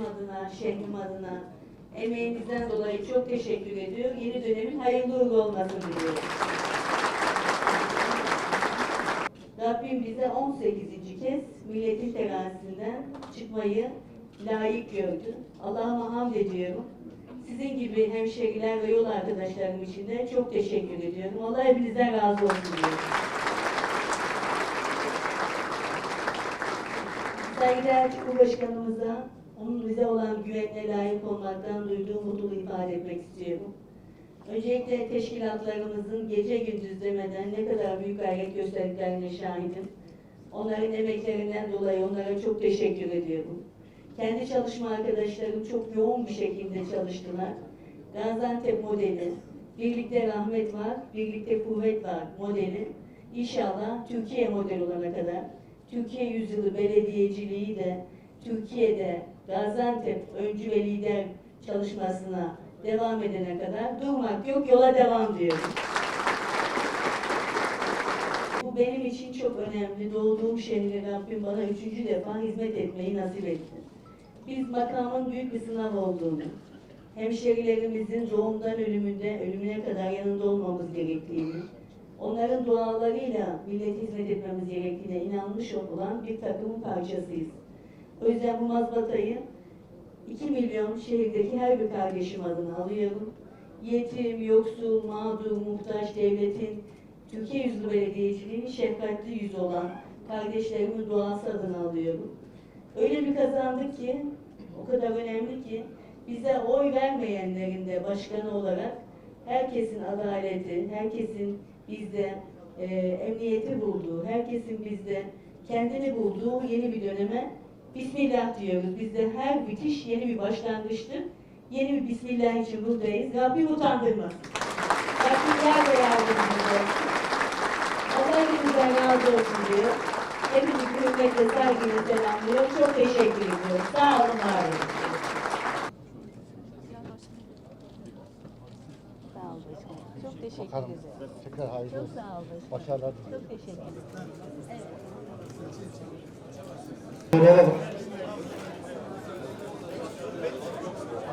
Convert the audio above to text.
adına, şehrim adına emeğinizden dolayı çok teşekkür ediyor. Yeni dönemin hayırlı uğurlu olmasını diliyorum. Rabbim bize 18. kez milletin terazisinden çıkmayı layık gördü. Allah'ıma hamd ediyorum. Sizin gibi hemşeriler ve yol arkadaşlarım için de çok teşekkür ediyorum. Allah hepinizden razı olsun diyorum. Saygıdeğer Cumhurbaşkanımıza onun bize olan güvenine layık olmaktan duyduğum mutluluğu ifade etmek istiyorum. Öncelikle teşkilatlarımızın gece gündüz demeden ne kadar büyük gayret gösterdiklerine şahidim. Onların emeklerinden dolayı onlara çok teşekkür ediyorum. Kendi çalışma arkadaşlarım çok yoğun bir şekilde çalıştılar. Gaziantep modeli, birlikte rahmet var, birlikte kuvvet var modeli. İnşallah Türkiye modeli olana kadar, Türkiye yüzyılı belediyeciliği de Türkiye'de Gaziantep öncü ve lider çalışmasına devam edene kadar durmak yok, yola devam diyorum. Bu benim için çok önemli. Doğduğum şehre Rabbim bana üçüncü defa hizmet etmeyi nasip etti. Biz makamın büyük bir sınav olduğunu, hemşerilerimizin doğumdan ölümünde, ölümüne kadar yanında olmamız gerektiğini, onların dualarıyla millete hizmet etmemiz gerektiğine inanmış olan bir takımın parçasıyız. O yüzden bu mazbatayı 2 milyon şehirdeki her bir kardeşim adına alıyorum. Yetim, yoksul, mağdur, muhtaç devletin Türkiye Yüzlü Belediyeciliğinin şefkatli yüzü olan kardeşlerimin duası adına alıyorum. Öyle bir kazandık ki, o kadar önemli ki, bize oy vermeyenlerin de başkanı olarak herkesin adaleti, herkesin bizde e, emniyeti bulduğu, herkesin bizde kendini bulduğu yeni bir döneme Bismillah diyoruz. Bizde her bitiş yeni bir başlangıçtır. Yeni bir Bismillah için buradayız. Rabbim utandırmasın. Rabbim yer ve yardımcımız olsun. Allah hepinizden razı olsun diyor. Hepinizi hürmetle, saygıyla selamlıyor. Çok teşekkür ediyorum. Sağ olun, var. Sağ ol başkanım. Çok teşekkür Bakalım. ederim. Tekrar hayırlı Çok sağ ol başkanım. Başarılar diliyorum. Çok teşekkür ederim. Evet.